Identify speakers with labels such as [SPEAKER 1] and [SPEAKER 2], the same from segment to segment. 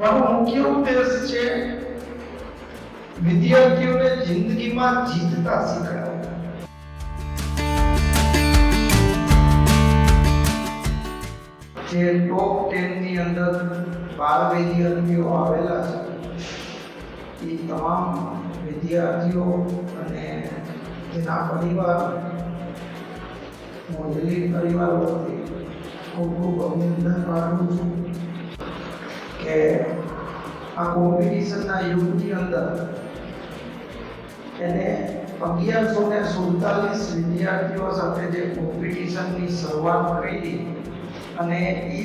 [SPEAKER 1] મારો મુખ્ય ઉદ્દેશ છે? વિદ્યાર્થીઓને જિંદગીમાં જીતતા શીખડાવવા જે ટોપ ટેનની અંદર બાર વિદ્યાર્થીઓ આવેલા છે એ તમામ વિદ્યાર્થીઓ અને તેના પરિવાર હું દિલીપ પરિવાર વતી ખૂબ ખૂબ અભિનંદન પાઠવું છું. આ કોમ્પિટિશનના યુગની અંદર એને અગિયારસો ને સુડતાલીસ વિદ્યાર્થીઓ સાથે જે કોમ્પિટિશનની શરૂઆત કરી અને એ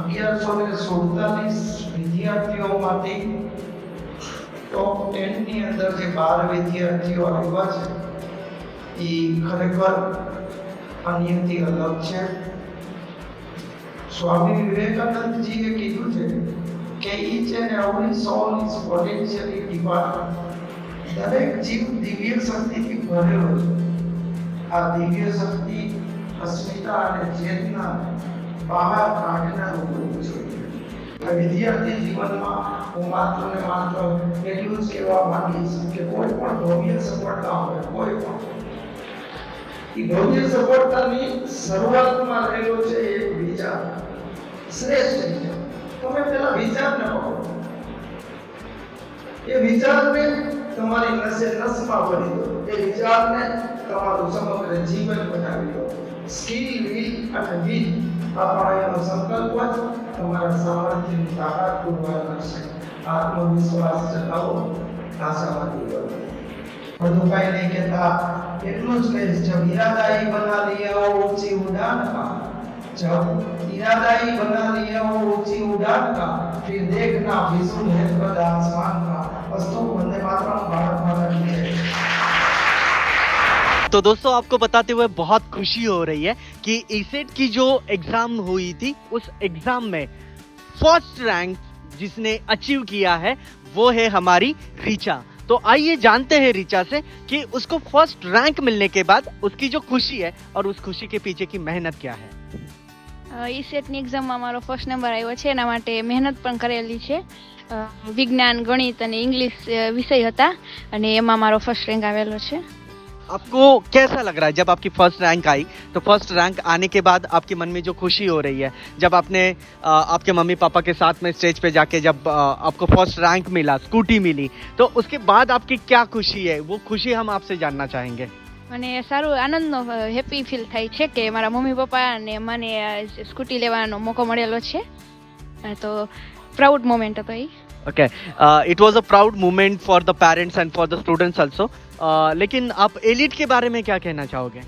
[SPEAKER 1] અગિયારસો ને સુડતાલીસ વિદ્યાર્થીઓમાંથી ટોપ ટેનની અંદર જે બાર વિદ્યાર્થીઓ આવ્યા છે એ ખરેખર અન્યથી અલગ છે. સ્વામી વિવેકાનંદજીએ કીધું છે કે each and every soul is potentially divine દરેક જીવ દિવ્ય શક્તિથી ભરેલો છે. આ દિવ્ય શક્તિ અસ્મિતા અને ચેતના બહાર કાઢના રૂપ છે. વિદ્યાર્થી જીવનમાં હું માત્ર ને માત્ર એટલું જ કહેવા માંગીશ કે કોઈ પણ ભવ્ય સફળતા હોય, કોઈ પણ. એ ભવ્ય સફળતાની શરૂઆતમાં રહેલો છે એક વિચાર. શ્રેષ્ઠ તમે પેલા વિચારને પકડો એ વિચારને તમારી નસે નસમાં ભરી દો. એ વિચારને તમારું સમગ્ર જીવન બનાવી દો. સ્કિલ વિલ અને વિલ આ સંકલ્પ જ તમારા સામર્થ્યની તાકાત પુરવાર કરશે આત્મવિશ્વાસ જગાવો. આશાવાદી બનો બધું કાંઈ નહીં કેતા એટલું જ કહીશ જબ ઇરાદા એ બના લિયા ઊંચી ઉડાન जब इरादा ही बना लिया हो ऊँची उड़ान का फिर देखना फिजूल है कद आसमान का वस्तु वंदे मातरम भारत माता की जय
[SPEAKER 2] तो दोस्तों, आपको बताते हुए बहुत खुशी हो रही है कि ईसेट की जो एग्ज़ाम हुई थी, उस एग्ज़ाम में फ़र्स्ट रैंक जिसने अचीव किया है, वो है हमारी रीचा। तो आइए जानते हैं रीचा से कि उसको फ़र्स्ट रैंक मिलने के बाद उसकी जो खुशी है और उस खुशी के पीछे की मेहनत क्या है।
[SPEAKER 3] ઈ સેટની એક્ઝામમાં મારો ફર્સ્ટ નંબર આવ્યો છે એના માટે મહેનત પણ કરેલી છે અ, વિજ્ઞાન ગણિત અને ઇંગ્લિશ અ, વિષય હતા અને એમાં મારો ફર્સ્ટ રેન્ક આવેલો છે
[SPEAKER 2] आपको कैसा लग रहा है जब आपकी फर्स्ट रैंक आई तो फर्स्ट रैंक आने के बाद आपके मन में जो खुशी हो रही है जब आपने अ, आपके मम्मी पापा के साथ में स्टेज पे जाके जब अ, आपको फर्स्ट रैंक मिला स्कूटी मिली तो उसके बाद आपकी क्या खुशी है वो खुशी हम आपसे जानना चाहेंगे
[SPEAKER 3] મને સારું આનંદનો હેપી ફીલ થાય છે કે મારા મમ્મી પપ્પા અને મને અ, સ્કૂટી લેવાનો મોકો મળેલો છે અ, તો પ્રાઉડ મોમેન્ટ હતો એ
[SPEAKER 2] okay it was a proud moment for the parents and for the students also लेकिन आप एलिट के बारे में क्या कहना चाहोगे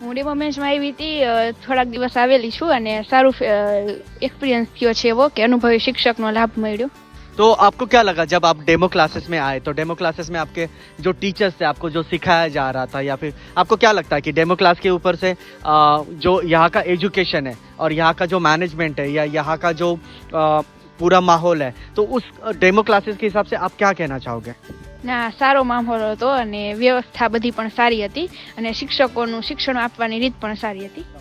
[SPEAKER 3] હું ડેમો બેન્ચમાં આવી હતી અ, થોડાક દિવસ આવેલી છું અને સારું એક્સપિરિયન્સ થયો છે એવો કે અનુભવી શિક્ષકનો લાભ મળ્યો
[SPEAKER 2] तो आपको क्या लगा जब आप डेमो क्लासेस में आए तो डेमो क्लासेस में आपके जो टीचर्स थे आपको जो सिखाया जा रहा था या फिर आपको क्या लगता है कि डेमो क्लास के ऊपर से अ, जो यहाँ का एजुकेशन है और यहाँ का जो मैनेजमेंट है या यहाँ का जो अ, पूरा माहौल है तो उस डेमो क्लासेस के हिसाब से आप क्या कहना चाहोगे
[SPEAKER 3] ના સારો માહોલ હતો અને વ્યવસ્થા બધી પણ સારી હતી અને શિક્ષકોનું શિક્ષણ આપવાની રીત પણ સારી હતી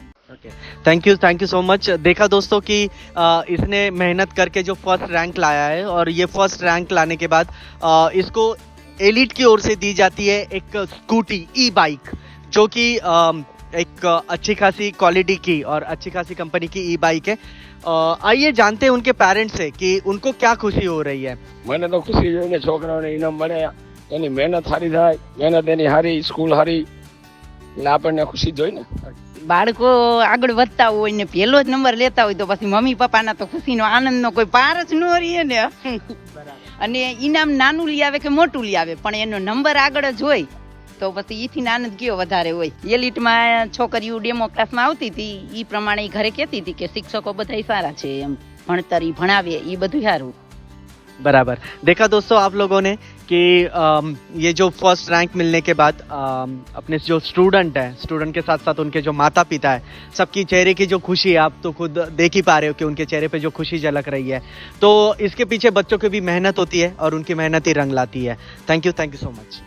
[SPEAKER 2] thank you thank you so much देखा दोस्तों कि अ, इसने मेहनत करके जो फर्स्ट रैंक लाया है और ये फर्स्ट रैंक लाने के बाद अ, इसको एलिट की ओर से दी जाती है एक स्कूटी ई बाइक जो कि अम, एक अच्छी खासी क्वालिटी की और अच्छी खासी कंपनी की ई बाइक है अ, आइए जानते हैं उनके पेरेंट्स से कि उनको क्या खुशी हो रही है
[SPEAKER 4] મને તો ખુશી જોઈને છોકરાઓને ઇનામ મળે એની મહેનત સારી થાય મહેનત એની સારી સ્કૂલ સારી એટલે આપણને ખુશી જોઈ ને
[SPEAKER 5] બાળકો આગળ વધતા હોય ને પહેલો જ નંબર લેતા હોય તો પછી મમ્મી પપ્પાના તો ખુશીનો આનંદનો કોઈ પાર જ ન રહીએ ને. અને ઈનામ નાનું લઈ આવે કે મોટું લઈ આવે પણ એનો નંબર આગળ જ હોય તો પછી ઈથી આનંદ કયો વધારે હોય? એલિટમાં છોકરીઓ ડેમો ક્લાસમાં આવતી હતી એ પ્રમાણે ઘરે કહેતી હતી કે શિક્ષકો બધા સારા છે એમ. ભણતર ઈ ભણાવે એ બધું સારું.
[SPEAKER 2] बराबर। देखा दोस्तों आप लोगों ने कि आ, ये जो फ़र्स्ट रैंक मिलने के बाद आ, अपने जो स्टूडेंट हैं स्टूडेंट के साथ साथ उनके जो माता पिता है सबकी चेहरे की जो खुशी है आप तो खुद देख ही पा रहे हो कि उनके चेहरे पे जो खुशी झलक रही है। तो इसके पीछे बच्चों की भी मेहनत होती है और उनकी मेहनत ही रंग लाती है। Thank you thank you so much